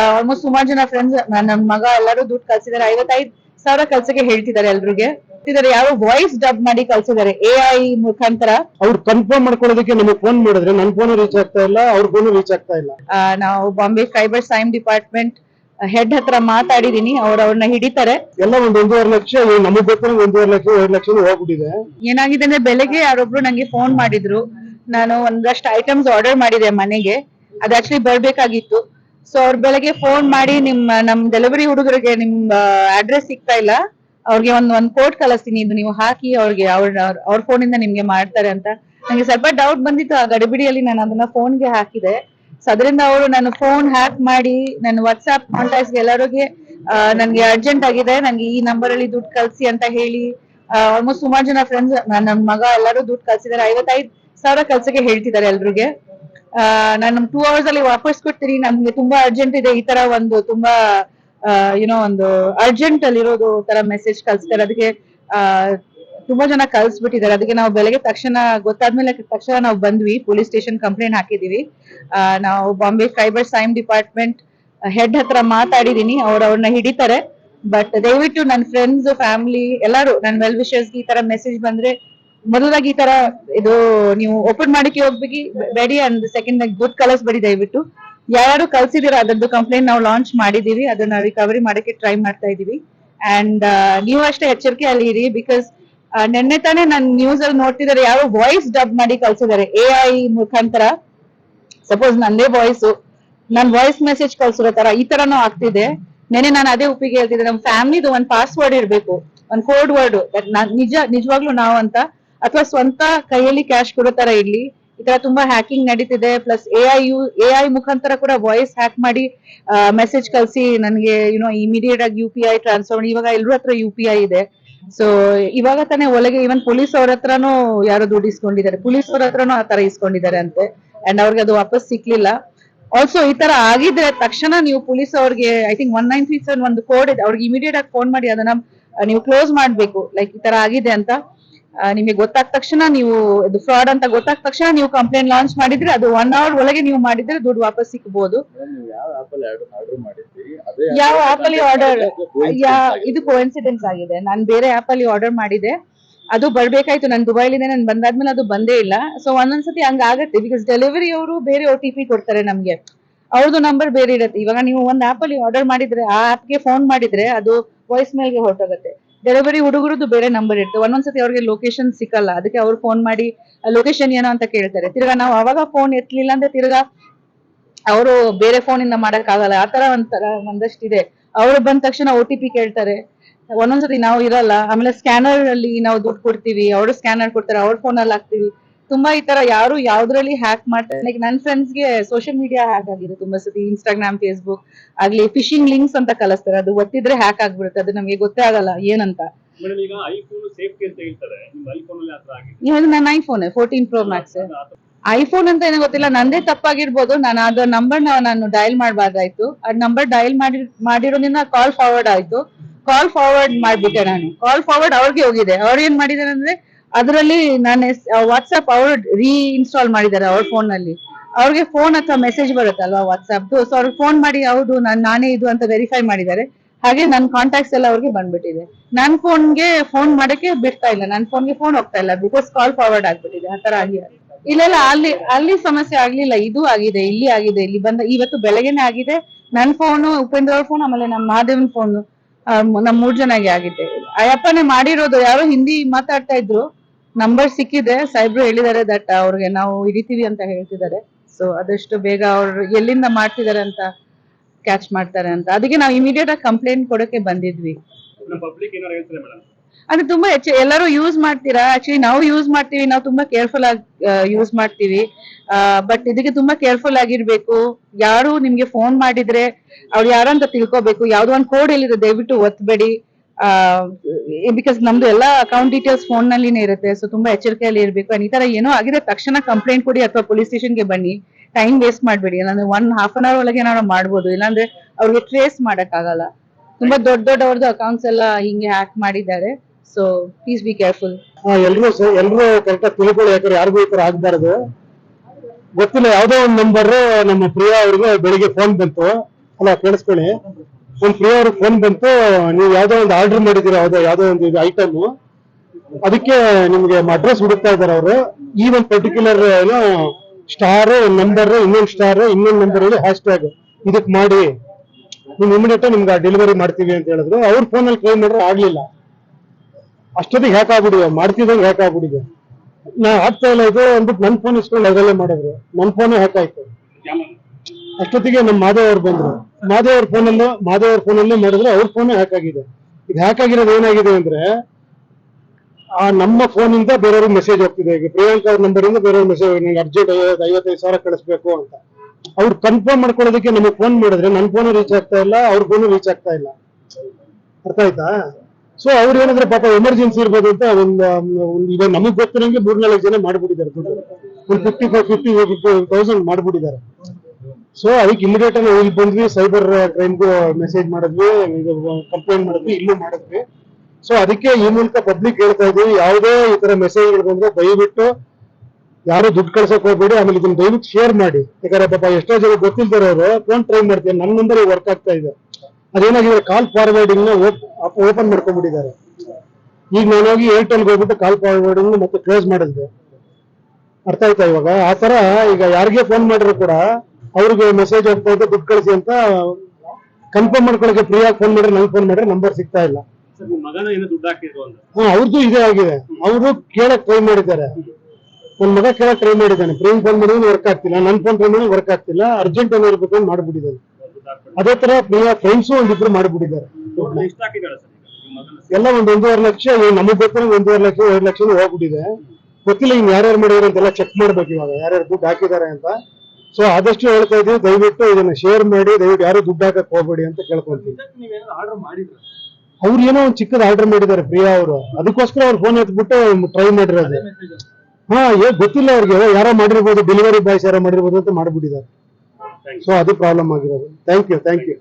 Almost ಸುಮಾರು ಜನ friends ನನ್ನ ಮಗ ಎಲ್ಲರೂ ದುಡ್ಡು ಕಳ್ಸಿದ್ದಾರೆ ಐವತ್ತೈದು ಸಾವಿರ ಕಳ್ಸಕ್ಕೆ ಹೇಳ್ತಿದ್ದಾರೆ ಎಲ್ರಿಗೆ. ಯಾರೋ ವಾಯ್ಸ್ ಡಬ್ ಮಾಡಿ ಕಳ್ಸಿದ್ದಾರೆ ಎ ಐ ಮುಖಾಂತರ. ಅವ್ರು ಕನ್ಫರ್ಮ್ ಮಾಡ್ಕೊಳ್ಳೋದಕ್ಕೆ ನಮಗೆ ಫೋನ್ ಮಾಡಿದ್ರೆ ನನ್ನ ಫೋನ್ ರೀಚ್ ಆಗ್ತಾ ಇಲ್ಲ ಅವ್ರ ಫೋನ್ ರೀಚ್ ಆಗ್ತಾ ಇಲ್ಲ. ನಾವು ಬಾಂಬೆ ಫೈಬರ್ ಸೈಮ್ ಡಿಪಾರ್ಟ್ಮೆಂಟ್ ಹೆಡ್ ಹತ್ರ ಮಾತಾಡಿದೀನಿ ಅವ್ರ ಅವ್ರನ್ನ ಹಿಡಿತಾರೆ. ಎಲ್ಲ ಒಂದ್ ಒಂದೂವರೆ ಲಕ್ಷ ನಮಗ್ ಬೇಕಾದ್ರೆ ಒಂದೂವರೆ ಲಕ್ಷ ಎರಡು ಲಕ್ಷ ಹೋಗ್ಬಿಟ್ಟಿದೆ. ಏನಾಗಿದೆ ಅಂದ್ರೆ ಬೆಳಗ್ಗೆ ಯಾರೊಬ್ರು ನಂಗೆ ಫೋನ್ ಮಾಡಿದ್ರು. ನಾನು ಒಂದಷ್ಟು ಐಟಮ್ಸ್ ಆರ್ಡರ್ ಮಾಡಿದೆ ಮನೆಗೆ. ಅದು ಆಕ್ಚುಲಿ ಬರ್ಬೇಕಾಗಿತ್ತು. ಸೊ ಅವ್ರು ಬೆಳಗ್ಗೆ ಫೋನ್ ಮಾಡಿ ನಿಮ್ಮ, ನಮ್ ಡೆಲಿವರಿ ಹುಡುಗರಿಗೆ ನಿಮ್ ಅಡ್ರೆಸ್ ಸಿಗ್ತಾ ಇಲ್ಲ. ಅವ್ರಿಗೆ ಒಂದ್ ಒಂದ್ ಕೋಟ್ ಕಳಿಸ್ತೀನಿ. ಇದು ನೀವು ಹಾಕಿ ಅವ್ರಿಗೆ, ಅವ್ರ ಅವ್ರ ಇಂದ ನಿಮ್ಗೆ ಮಾಡ್ತಾರೆ ಅಂತ. ನಂಗೆ ಸ್ವಲ್ಪ ಡೌಟ್ ಬಂದಿತ್ತು. ಆ ಗಡಿಬಿಡಿಯಲ್ಲಿ ನಾನು ಅದನ್ನ ಫೋನ್ಗೆ ಹಾಕಿದೆ. ಸೊ ಅದರಿಂದ ಅವರು ನಾನು ಫೋನ್ ಹ್ಯಾಕ್ ಮಾಡಿ, ನನ್ನ ವಾಟ್ಸ್ಆಪ್ ಕಾಂಟ್ಯಾಕ್ಟ್ಸ್ ಎಲ್ಲರಿಗೆ ನನ್ಗೆ ಅರ್ಜೆಂಟ್ ಆಗಿದೆ. ನನ್ಗೆ ಈ ನಂಬರ್ ಅಲ್ಲಿ ದುಡ್ಡು ಕಳ್ಸಿ ಅಂತ ಹೇಳಿ ಆಲ್ಮೋಸ್ಟ್ ಸುಮಾರು ಜನ ಫ್ರೆಂಡ್ಸ್ ನನ್ನ ಮಗ ಎಲ್ಲರೂ ದುಡ್ಡು ಕಳ್ಸಿದ್ದಾರೆ ಐವತ್ತೈದು ಸಾವಿರ ಕಳ್ಸಕ್ಕೆ ಹೇಳ್ತಿದ್ದಾರೆ ಎಲ್ರಿಗೆ. ನಾನು ಟೂ ಅವರ್ಸ್ ಅಲ್ಲಿ ವಾಪಸ್ ಕೊಡ್ತೀನಿ. ನಮ್ಗೆ ತುಂಬಾ ಅರ್ಜೆಂಟ್ ಇದೆ ಈ ತರ ಒಂದು ತುಂಬಾ ಏನೋ ಒಂದು ಅರ್ಜೆಂಟ್ ಅಲ್ಲಿ ಇರೋದು ತರ ಮೆಸೇಜ್ ಕಳ್ಸ್ತಾರೆ. ಅದಕ್ಕೆ ತುಂಬಾ ಜನ ಕಲ್ಸ್ಬಿಟ್ಟಿದ್ದಾರೆ ಅದಕ್ಕೆ ನಾವು ಬೆಳಗ್ಗೆ ತಕ್ಷಣ, ಗೊತ್ತಾದ್ಮೇಲೆ ತಕ್ಷಣ ನಾವು ಬಂದ್ವಿ. ಪೊಲೀಸ್ ಸ್ಟೇಷನ್ ಕಂಪ್ಲೇಂಟ್ ಹಾಕಿದೀವಿ ನಾವು ಬಾಂಬೆ ಫೈಬರ್ ಸೈಮ್ ಡಿಪಾರ್ಟ್ಮೆಂಟ್ ಹೆಡ್ ಹತ್ರ ಮಾತಾಡಿದೀನಿ ಅವ್ರು ಅವ್ರನ್ನ ಹಿಡಿತಾರೆ. ಬಟ್ ದಯವಿಟ್ಟು ನನ್ನ ಫ್ರೆಂಡ್ಸ್ ಫ್ಯಾಮಿಲಿ ಎಲ್ಲರೂ ನನ್ನ ವೆಲ್ ವಿಷಸ್ಗೆ ಈ ತರ ಮೆಸೇಜ್ ಬಂದ್ರೆ ಮೊದಲಾಗಿ ಈ ತರ ಇದು ನೀವು ಓಪನ್ ಮಾಡಕ್ಕೆ ಹೋಗ್ಬೇಕು ಬೇಡಿ ಅಂಡ್ ಸೆಕೆಂಡ್ ಗುಡ್ ಕಲರ್ಸ್ ಬೇಡಿ ದಯವಿಟ್ಟು ಯಾರು ಕಳ್ಸಿದೀರ ಅದರದ್ದು ಕಂಪ್ಲೇಂಟ್ ನಾವು ಲಾಂಚ್ ಮಾಡಿದೀವಿ, ಅದನ್ನ ರಿಕವರಿ ಮಾಡಕ್ಕೆ ಟ್ರೈ ಮಾಡ್ತಾ ಇದೀವಿ. ಅಂಡ್ ನೀವು ಅಷ್ಟೇ ಎಚ್ಚರಿಕೆ ಅಲ್ಲಿ ಇರಿ ಬಿಕಾಸ್ ನಿನ್ನೆ ತಾನೇ ನಾನು ನ್ಯೂಸ್ ಅಲ್ಲಿ ನೋಡ್ತಿದ್ದಾರೆ ಯಾರು ವಾಯ್ಸ್ ಡಬ್ ಮಾಡಿ ಕಳ್ಸಿದ್ದಾರೆ ಎ ಐ ಮುಖಾಂತರ. ಸಪೋಸ್ ನಂದೇ ವಾಯ್ಸ್ ನನ್ ವಾಯ್ಸ್ ಮೆಸೇಜ್ ಕಳ್ಸಿರೋ ತರ ಈ ತರನು ಆಗ್ತಿದೆ. ನೆನೆ ನಾನು ಅದೇ ಉಪ್ಪಿಗೆ ಹೇಳ್ತಿದ್ದೆ, ನಮ್ ಫ್ಯಾಮಿಲಿದು ಒಂದ್ ಪಾಸ್ವರ್ಡ್ ಇರ್ಬೇಕು, ಒಂದ್ ಕೋಡ್ ವರ್ಡ್ ನಿಜ, ನಿಜವಾಗ್ಲೂ ನಾವು ಅಂತ ಅಥವಾ ಸ್ವಂತ ಕೈಯಲ್ಲಿ ಕ್ಯಾಶ್ ಕೊಡೋ ತರ ಇರ್ಲಿ. ಈ ತರ ತುಂಬಾ ಹ್ಯಾಕಿಂಗ್ ನಡೀತಿದೆ. Plus A I you A I ಮುಖಾಂತರ ಕೂಡ ವಾಯ್ಸ್ ಹ್ಯಾಕ್ ಮಾಡಿ ಮೆಸೇಜ್ ಕಳಿಸಿ ನನಗೆ ಯುನೋ ಇಮಿಡಿಯೇಟ್ ಆಗಿ ಯು ಪಿ ಐ ಟ್ರಾನ್ಸ್ಫರ್ ಇವಾಗ ಎಲ್ರ ಹತ್ರ ಯು ಪಿ ಐ ಇದೆ. ಸೊ ಇವಾಗ ತಾನೇ ಒಳಗೆ ಇವನ್ ಪೊಲೀಸ್ ಅವ್ರ ಹತ್ರನೂ ಯಾರೋ ದುಡ್ಡು ಇಸ್ಕೊಂಡಿದ್ದಾರೆ ಪೊಲೀಸ್ ಅವ್ರ ಹತ್ರನೂ ಆ ತರ ಇಸ್ಕೊಂಡಿದ್ದಾರೆ ಅಂತೆ. ಅಂಡ್ ಅವ್ರಿಗೆ ಅದು ವಾಪಸ್ ಸಿಕ್ಲಿಲ್ಲ. ಆಲ್ಸೋ ಈ ತರ ಆಗಿದ್ರೆ ತಕ್ಷಣ ನೀವು ಪೊಲೀಸ್ ಅವ್ರಿಗೆ I think one nine three seven ಒಂದು ಕೋಡ್ ಇದೆ. ಅವ್ರಿಗೆ ಇಮಿಡಿಯೇಟ್ ಆಗಿ ಫೋನ್ ಮಾಡಿ ಅದನ್ನ ನೀವು ಕ್ಲೋಸ್ ಮಾಡ್ಬೇಕು. ಲೈಕ್ ಈ ತರ ಆಗಿದೆ ಅಂತ. ನಿಮಗೆ ಗೊತ್ತಾದ ತಕ್ಷಣ ನೀವು ಇದು ಫ್ರಾಡ್ ಅಂತ ಗೊತ್ತಾದ ತಕ್ಷಣ ನೀವು ಕಂಪ್ಲೇಂಟ್ ಲಾಂಚ್ ಮಾಡಿದ್ರೆ ಅದು ಒನ್ ಅವರ್ ಒಳಗೆ ನೀವು ಮಾಡಿದ್ರೆ ದುಡ್ಡು ವಾಪಸ್ ಸಿಕ್ಬಹುದು ಯಾವ ಆಪ್ ಅಲ್ಲಿ ಆರ್ಡರ್ ಇದು ಕೋಇನ್ಸಿಡೆನ್ಸ್ ಆಗಿದೆ. ನಾನು ಬೇರೆ ಆಪ್ ಅಲ್ಲಿ ಆರ್ಡರ್ ಮಾಡಿದೆ. ಅದು ಬರ್ಬೇಕಾಯ್ತು. ನಾನು ದುಬೈಲಿಂದ ನಾನು ಬಂದಾದ್ಮೇಲೆ ಅದು ಬಂದೇ ಇಲ್ಲ. ಸೊ ಒಂದೊಂದ್ಸತಿ ಹಂಗ ಆಗತ್ತೆ. ಬಿಕಾಸ್ ಡೆಲಿವರಿ ಅವರು ಬೇರೆ ಒ ಟಿ ಪಿ ಕೊಡ್ತಾರೆ ನಮ್ಗೆ. ಅವ್ರದ್ದು ನಂಬರ್ ಬೇರೆ ಇರುತ್ತೆ. ಇವಾಗ ನೀವು ಒಂದ್ ಅಲ್ಲಿ ಆರ್ಡರ್ ಮಾಡಿದ್ರೆ, ಆ ಆಪ್ಗೆ ಫೋನ್ ಮಾಡಿದ್ರೆ ಅದು ವಾಯ್ಸ್ ಮೇಲ್ಗೆ ಹೊರಟೋಗುತ್ತೆ. ಡೆಲಿವರಿ ಹುಡುಗರದ್ದು ಬೇರೆ ನಂಬರ್ ಇರುತ್ತೆ ಒಂದೊಂದ್ಸತಿ ಅವ್ರಿಗೆ ಲೊಕೇಶನ್ ಸಿಕ್ಕಲ್ಲ. ಅದಕ್ಕೆ ಅವ್ರು ಫೋನ್ ಮಾಡಿ ಲೊಕೇಶನ್ ಏನೋ ಅಂತ ಕೇಳ್ತಾರೆ. ತಿರ್ಗಾ ನಾವು ಅವಾಗ ಫೋನ್ ಎತ್ತಲಿಲ್ಲ ಅಂದ್ರೆ ತಿರ್ಗಾ ಅವರು ಬೇರೆ ಫೋನ್ ಇಂದ ಮಾಡಕ್ ಆಗಲ್ಲ. ಆತರ ಒಂಥರ ಒಂದಷ್ಟಿದೆ ಅವ್ರು ಬಂದ ತಕ್ಷಣ ಒ ಟಿ ಪಿ ಕೇಳ್ತಾರೆ. ಒಂದೊಂದ್ಸತಿ ನಾವು ಇರಲ್ಲ. ಆಮೇಲೆ ಸ್ಕ್ಯಾನರ್ ಅಲ್ಲಿ ನಾವು ದುಡ್ಡು ಕೊಡ್ತೀವಿ. ಅವರು ಸ್ಕ್ಯಾನರ್ ಕೊಡ್ತಾರೆ. ಅವ್ರ ಫೋನ್ ಅಲ್ಲಿ ಹಾಕ್ತಿವಿ. ತುಂಬಾ ಈ ತರ ಯಾರು ಯಾವ್ದ್ರಲ್ಲಿ ಹ್ಯಾಕ್ ಮಾಡ್ತಾರೆ ಲೈಕ್ ನನ್ನ ಫ್ರೆಂಡ್ಸ್ಗೆ ಸೋಷಿಯಲ್ ಮೀಡಿಯಾ ಹ್ಯಾಕ್ ಆಗಿದೆ ತುಂಬಾ ಸತಿ ಇನ್ಸ್ಟಾಗ್ರಾಮ್ ಫೇಸ್ಬುಕ್ ಆಗ್ಲಿ ಫಿಶಿಂಗ್ ಲಿಂಕ್ಸ್ ಅಂತ ಕಲಿಸ್ತಾರೆ. ಅದು ಒತ್ತಿದ್ರೆ ಹ್ಯಾಕ್ ಆಗ್ಬಿಡುತ್ತೆ. ಅದು ನಮಗೆ ಗೊತ್ತೇ ಆಗಲ್ಲ. ಏನಂತ? ನನ್ನ iPhone fourteen pro max iPhone ಅಂತ ಏನೋ ಗೊತ್ತಿಲ್ಲ. ನಂದೇ ತಪ್ಪಾಗಿರ್ಬೋದು. ನಾನು ಅದ ನಂಬರ್ ನಾನು ಡಯಲ್ ಮಾಡಬಾರ್ದಾಯ್ತು. ಅದ್ ನಂಬರ್ ಡಯಲ್ ಮಾಡಿ ಮಾಡಿರೋದ್ರಿಂದ ಕಾಲ್ ಫಾರ್ವರ್ಡ್ ಆಯ್ತು. ಕಾಲ್ ಫಾರ್ವರ್ಡ್ ಮಾಡ್ಬಿಟ್ಟೆ ನಾನು. ಕಾಲ್ ಫಾರ್ವರ್ಡ್ ಅವ್ರಿಗೆ ಹೋಗಿದೆ. ಅವ್ರು ಏನ್ ಮಾಡಿದಾರೆ ಅಂದ್ರೆ ಅದರಲ್ಲಿ ನಾನು ವಾಟ್ಸ್ಆಪ್ ಅವರು ರೀಇನ್ಸ್ಟಾಲ್ ಮಾಡಿದ್ದಾರೆ ಅವ್ರ ಫೋನ್ನಲ್ಲಿ ಅವ್ರಿಗೆ ಫೋನ್ ಅಥವಾ ಮೆಸೇಜ್ ಬರುತ್ತಲ್ವಾ ವಾಟ್ಸ್ಆಪ್ ಸೊ ಅವ್ರಿಗೆ ಫೋನ್ ಮಾಡಿ ಹೌದು ನಾನು ನಾನೇ ಇದು ಅಂತ ವೆರಿಫೈ ಮಾಡಿದ್ದಾರೆ. ಹಾಗೆ ನನ್ನ ಕಾಂಟ್ಯಾಕ್ಟ್ಸ್ ಎಲ್ಲ ಅವ್ರಿಗೆ ಬಂದ್ಬಿಟ್ಟಿದೆ. ನನ್ನ ಫೋನ್ಗೆ ಫೋನ್ ಮಾಡಕ್ಕೆ ಬಿಡ್ತಾ ಇಲ್ಲ. ನನ್ನ ಫೋನ್ಗೆ ಫೋನ್ ಹೋಗ್ತಾ ಇಲ್ಲ. ಬಿಕಾಸ್ ಕಾಲ್ ಫಾರ್ವರ್ಡ್ ಆಗ್ಬಿಟ್ಟಿದೆ. ಆ ತರ ಆಗಿ ಇಲ್ಲ ಇಲ್ಲ ಅಲ್ಲಿ ಅಲ್ಲಿ ಸಮಸ್ಯೆ ಆಗ್ಲಿಲ್ಲ. ಇದು ಆಗಿದೆ ಇಲ್ಲಿ ಆಗಿದೆ ಇಲ್ಲಿ ಬಂದ ಇವತ್ತು ಬೆಳಗ್ಗೆನೆ ಆಗಿದೆ. ನನ್ನ ಫೋನು ಉಪೇಂದ್ರ ಅವ್ರ ಫೋನ್ ಆಮೇಲೆ ನಮ್ಮ ಮಹಾದೇವನ್ ಫೋನ್ ನಮ್ಮ ಮೂರ್ ಜನಗೆ ಆಗಿದೆ. ಅಯ್ಯಪ್ಪನೇ ಮಾಡಿರೋದು. ಯಾರೋ ಹಿಂದಿ ಮಾತಾಡ್ತಾ ಇದ್ರು. ನಂಬರ್ ಸಿಕ್ಕಿದೆ. ಸಾಹೇಬ್ರು ಹೇಳಿದ್ದಾರೆ ದಟ್ ಅವ್ರಿಗೆ ನಾವು ಹಿಡಿತೀವಿ ಅಂತ ಹೇಳ್ತಿದ್ದಾರೆ. ಸೊ ಅದಷ್ಟು ಬೇಗ ಅವ್ರು ಎಲ್ಲಿಂದ ಮಾಡ್ತಿದ್ದಾರೆ ಅಂತ ಕ್ಯಾಚ್ ಮಾಡ್ತಾರೆ ಅಂತ. ಅದಕ್ಕೆ ನಾವು ಇಮಿಡಿಯೇಟ್ ಆಗಿ ಕಂಪ್ಲೇಂಟ್ ಕೊಡಕ್ಕೆ ಬಂದಿದ್ವಿ. ಅಂದ್ರೆ ತುಂಬಾ ಹೆಚ್ಚು ಎಲ್ಲರೂ ಯೂಸ್ ಮಾಡ್ತೀರಾ? ಆಕ್ಚುಲಿ ನಾವು ಯೂಸ್ ಮಾಡ್ತೀವಿ. ನಾವು ತುಂಬಾ ಕೇರ್ಫುಲ್ ಆಗಿ ಯೂಸ್ ಮಾಡ್ತೀವಿ. ಬಟ್ ಇದಕ್ಕೆ ತುಂಬಾ ಕೇರ್ಫುಲ್ ಆಗಿರ್ಬೇಕು. ಯಾರು ನಿಮ್ಗೆ ಫೋನ್ ಮಾಡಿದ್ರೆ ಅವ್ರು ಯಾರು ಅಂತ ತಿಳ್ಕೊಬೇಕು. ಯಾವ್ದೋ ಒಂದು ಕೋಡ್ ಎಲ್ಲಿದೆ ದಯವಿಟ್ಟು ಒತ್ಬೇಡಿ. ಬಿಕಾಸ್ ನಮ್ದು ಎಲ್ಲ ಅಕೌಂಟ್ ಡೀಟೇಲ್ಸ್ ಫೋನ್ ನಲ್ಲಿನೇ ಇರುತ್ತೆ ಸೊ ತುಂಬಾ ಎಚ್ಚರಿಕೆಯಲ್ಲಿ ಇರ್ಬೇಕು. ಅಂಡ್ ಈ ತರ ಏನೋ ಆಗಿದೆ ತಕ್ಷಣ ಕಂಪ್ಲೇಂಟ್ ಕೊಡಿ ಅಥವಾ ಪೊಲೀಸ್ ಸ್ಟೇಷನ್ಗೆ ಬನ್ನಿ. ಟೈಮ್ ವೇಸ್ಟ್ ಮಾಡಬೇಡಿ. ಇಲ್ಲಾಂದ್ರೆ ಒನ್ ಹಾಫ್ ಅನ್ ಅವರ್ ಒಳಗೆ ನಾವು ಮಾಡ್ಬೋದು. ಇಲ್ಲಾಂದ್ರೆ ಅವ್ರಿಗೆ ಟ್ರೇಸ್ ಮಾಡಕ್ ಆಗಲ್ಲ ತುಂಬಾ ದೊಡ್ಡ ದೊಡ್ಡ ಅವ್ರದ್ದು ಅಕೌಂಟ್ಸ್ ಎಲ್ಲ ಹಿಂಗೆ ಹ್ಯಾಕ್ ಮಾಡಿದ್ದಾರೆ. ಸೊ ಪ್ಲೀಸ್ ಬಿ ಕೇರ್ಫುಲ್ ಎಲ್ರು ಎಲ್ರು ಕರೆಕ್ಟ್ ತಿಳ್ಕೊಳ್ಳಿ. ಯಾಕಂದ್ರೆ ಯಾರಿಗೂ ಈ ತರ ಆಗ್ಬಾರ್ದು. ಗೊತ್ತಿಲ್ಲ ಯಾವ್ದೋ ಒಂದ್ ನಂಬರ್ ನಮ್ಮ ಪ್ರಿಯಾ ಅವ್ರಿಗೆ ಬೆಳಿಗ್ಗೆ ಫೋನ್ ಬಂತು. ಅಲ್ಲ ಕೇಳಿಸ್ಕೊಳ್ಳಿ. ಒಂದ್ ಪ್ರಿಯ ಅವ್ರಿಗೆ ಫೋನ್ ಬಂತು, ನೀವು ಯಾವ್ದೋ ಒಂದು ಆರ್ಡರ್ ಮಾಡಿದೀರ ಯಾವ್ದೋ ಯಾವ್ದೋ ಒಂದು ಇದು ಐಟಮ್ ಅದಕ್ಕೆ ನಿಮ್ಗೆ ಅಡ್ರೆಸ್ ಹುಡುಕ್ತಾ ಇದಾರೆ ಅವರು. ಈ ಒಂದು ಪರ್ಟಿಕ್ಯುಲರ್ ಏನೋ ಸ್ಟಾರ್ ನಂಬರ್ ಇನ್ನೊಂದು ಸ್ಟಾರ್ ಇನ್ನೊಂದು ನಂಬರ್ ಹೇಳಿ ಹ್ಯಾಶ್ ಟ್ಯಾಗ್ ಇದಕ್ ಮಾಡಿ. ನೀವು ಇಮಿಡಿಯೇಟ್ ನಿಮ್ಗೆ ಡೆಲಿವರಿ ಮಾಡ್ತೀವಿ ಅಂತ ಹೇಳಿದ್ರು. ಅವ್ರ ಅಲ್ಲಿ ಟ್ರೈ ಮಾಡಿದ್ರೆ ಆಗ್ಲಿಲ್ಲ. ಅಷ್ಟೊತ್ತಿಗೆ ಹ್ಯಾಕ್ ಆಗ್ಬಿಡಿದೆ ಮಾಡ್ತಿದ್ದಂಗೆ ಹ್ಯಾಕ್ ಆಗ್ಬಿಡಿದೆ ನಾ ಆಗ್ತಾ ಇಲ್ಲ ಇದು ಅಂದ್ಬಿಟ್ಟು ನನ್ ಫೋನ್ ಇಸ್ಕೊಂಡು ಅದರಲ್ಲೇ ಮಾಡಿದ್ರು. ನನ್ ಫೋನ್ ಹ್ಯಾಕ್ ಆಯ್ತು. ಅಷ್ಟೊತ್ತಿಗೆ ನಮ್ಮ ಮಾಧವ್ ಅವ್ರು ಬಂದ್ರು. ಮಾಧವ್ ಅವ್ರ ಫೋನಲ್ಲೂ ಮಾಧವ್ ಅವ್ರ ಫೋನಲ್ಲೇ ಮಾಡಿದ್ರೆ ಅವ್ರ ಫೋನೇ ಹ್ಯಾಕ್ ಆಗಿದೆ. ಇದು ಹ್ಯಾಕ್ ಆಗಿರೋದು ಏನಾಗಿದೆ ಅಂದ್ರೆ, ಆ ನಮ್ಮ ಫೋನಿಂದ ಬೇರೆಯವ್ರಿಗೆ ಮೆಸೇಜ್ ಹೋಗ್ತಿದೆ. ಈಗ ಪ್ರಿಯಾಂಕಾ ಅವ್ರ ನಂಬರ್ ಇಂದ ಬೇರೆಯವ್ರ ಮೆಸೇಜ್ ನಂಗೆ ಅರ್ಜೆಂಟ್ ಐವತ್ತು ಐವತ್ತೈದು ಸಾವಿರ ಕಳಿಸ್ಬೇಕು ಅಂತ. ಅವ್ರು ಕನ್ಫರ್ಮ್ ಮಾಡ್ಕೊಳ್ಳೋದಕ್ಕೆ ನಮಗೆ ಫೋನ್ ಮಾಡಿದ್ರೆ ನನ್ನ ಫೋನ್ ರೀಚ್ ಆಗ್ತಾ ಇಲ್ಲ, ಅವ್ರ ಫೋನ್ ರೀಚ್ ಆಗ್ತಾ ಇಲ್ಲ. ಅರ್ಥ ಆಯ್ತಾ? ಸೊ ಅವ್ರು ಏನಾದ್ರೆ ಪಾಪ ಎಮರ್ಜೆನ್ಸಿ ಇರ್ಬೋದು ಅಂತ ಒಂದು ಇವಾಗ ನಮಗ್ ಗೊತ್ತಿರಂಗೆ ಮೂರ್ನಾಲ್ಕು ಜನ ಮಾಡ್ಬಿಟ್ಟಿದ್ದಾರೆ ದುಡ್ಡು. ಒಂದು ಫಿಫ್ಟಿ ಫೈವ್ ಫಿಫ್ಟಿ ತೌಸಂಡ್ ಮಾಡ್ಬಿಟ್ಟಿದ್ದಾರೆ. ಸೊ ಅದಕ್ಕೆ ಇಮಿಡಿಯೇಟ್ ಆಗಿ ಇಲ್ಲಿ ಬಂದ್ವಿ ಸೈಬರ್ ಕ್ರೈಮ್ಗೂ ಮೆಸೇಜ್ ಮಾಡಿದ್ವಿ, ಇದು ಕಂಪ್ಲೇಂಟ್ ಮಾಡಿದ್ವಿ, ಇಲ್ಲೂ ಮಾಡಿದ್ವಿ. ಸೊ ಅದಕ್ಕೆ ಈ ಮೂಲಕ ಪಬ್ಲಿಕ್ ಹೇಳ್ತಾ ಇದೀವಿ, ಯಾವುದೇ ಈ ತರ ಮೆಸೇಜ್ಗಳು ಬಂದ್ರೆ ದಯವಿಟ್ಟು ಯಾರು ದುಡ್ಡು ಕಳ್ಸಕ್ ಹೋಗ್ಬೇಡಿ, ಆಮೇಲೆ ಇದನ್ನ ದಯವಿಟ್ಟು ಶೇರ್ ಮಾಡಿ. ಯಾಕಂದ್ರೆ ಪಾಪ ಎಷ್ಟೋ ಜನ ಗೊತ್ತಿಲ್ದಿರೋರು ಫೋನ್ ಟ್ರೈ ಮಾಡ್ತೀನಿ ನನ್ನ ನಂಬರ್ ವರ್ಕ್ ಆಗ್ತಾ ಇದೆ. ಅದೇನಾಗಿದೆ ಕಾಲ್ ಫಾರ್ವರ್ಡಿಂಗ್ನ ಓಪನ್ ಮಾಡ್ಕೊಂಡ್ಬಿಟ್ಟಿದ್ದಾರೆ. ಈಗ ನಾನು ಹೋಗಿ ಏರ್ಟೆಲ್ಗೆ ಹೋಗ್ಬಿಟ್ಟು ಕಾಲ್ ಫಾರ್ವರ್ಡಿಂಗ್ ಮತ್ತೆ ಕ್ಲೋಸ್ ಮಾಡಿದ್ವಿ. ಅರ್ಥ ಆಯ್ತಾ ಇವಾಗ? ಆ ತರ ಈಗ ಯಾರಿಗೆ ಫೋನ್ ಮಾಡಿದ್ರು ಕೂಡ ಅವ್ರಿಗೆ ಮೆಸೇಜ್ ಹೋಗ್ತಾ ಇದೆ ದುಡ್ಡು ಕಳಿಸಿ ಅಂತ ಕನ್ಫರ್ಮ್ ಮಾಡ್ಕೊಳಕ್ಕೆ ಫ್ರೀಯಾಗಿ ಫೋನ್ ಮಾಡಿದ್ರೆ ನಂಗೆ ಫೋನ್ ಮಾಡಿದ್ರೆ ನಂಬರ್ ಸಿಗ್ತಾ ಇಲ್ಲ. ಹಾ ಅವ್ರದ್ದು ಇದೇ ಆಗಿದೆ. ಅವರು ಕೇಳಕ್ ಟ್ರೈ ಮಾಡಿದ್ದಾರೆ. ನನ್ ಮಗ ಕೇಳಕ್ ಟ್ರೈ ಮಾಡಿದ್ದಾನೆ. ಪ್ರೇಮ್ ಫೋನ್ ಮಾಡಿದ್ರೆ ವರ್ಕ್ ಆಗ್ತಿಲ್ಲ. ನನ್ ಫೋನ್ ಟ್ರೈ ಮಾಡಿದ್ರೆ ವರ್ಕ್ ಆಗ್ತಿಲ್ಲ. ಅರ್ಜೆಂಟ್ ಅನ್ನೋ ಇರ್ಬೇಕು ಅಂತ ಮಾಡ್ಬಿಟ್ಟಿದ್ದಾನೆ ಅದೇ ತರ ಪ್ರಿಯ ಫ್ರೆಂಡ್ಸು ಒಂದಿಬ್ರು ಮಾಡ್ಬಿಟ್ಟಿದ್ದಾರೆ. ಎಲ್ಲ ಒಂದ್ ಒಂದೂವರೆ ಲಕ್ಷ ನಮಗ್ ಬೇಕಾದ್ರೆ ಒಂದೂವರೆ ಲಕ್ಷ ಎರಡು ಲಕ್ಷ ಹೋಗ್ಬಿಟ್ಟಿದೆ. ಗೊತ್ತಿಲ್ಲ ಇನ್ ಯಾರ್ಯಾರು ಮಾಡಿದಾರೆ ಅಂತೆಲ್ಲ ಚೆಕ್ ಮಾಡ್ಬೇಕು ಇವಾಗ. ಯಾರ್ಯಾರು ದುಡ್ಡು ಹಾಕಿದ್ದಾರೆ ಅಂತ. ಸೊ ಆದಷ್ಟು ಹೇಳ್ತಾ ಇದೀವಿ ದಯವಿಟ್ಟು ಇದನ್ನ ಶೇರ್ ಮಾಡಿ ದಯವಿಟ್ಟು ಯಾರು ದುಡ್ಡು ಹಾಕಕ್ ಹೋಗ್ಬೇಡಿ ಅಂತ ಕೇಳ್ಕೊಂತೀವಿ ನೀವೇನಾದ್ರು ಆರ್ಡರ್ ಮಾಡಿದ್ರ? ಅವ್ರು ಏನೋ ಒಂದ್ ಚಿಕ್ಕದ ಆರ್ಡರ್ ಮಾಡಿದ್ದಾರೆ ಪ್ರಿಯಾ ಅವರು. ಅದಕ್ಕೋಸ್ಕರ ಅವ್ರು ಫೋನ್ ಎತ್ಬಿಟ್ಟು ಟ್ರೈ ಮಾಡಿರೋದು. ಹಾ ಏ ಗೊತ್ತಿಲ್ಲ ಅವ್ರಿಗೆ. ಯಾರೋ ಮಾಡಿರ್ಬೋದು ಡೆಲಿವರಿ ಬಾಯ್ಸ್ ಯಾರೋ ಮಾಡಿರ್ಬೋದು ಅಂತ ಮಾಡ್ಬಿಟ್ಟಿದ್ದಾರೆ. ಸೊ ಅದು ಪ್ರಾಬ್ಲಮ್ ಆಗಿರೋದು. Thank you thank you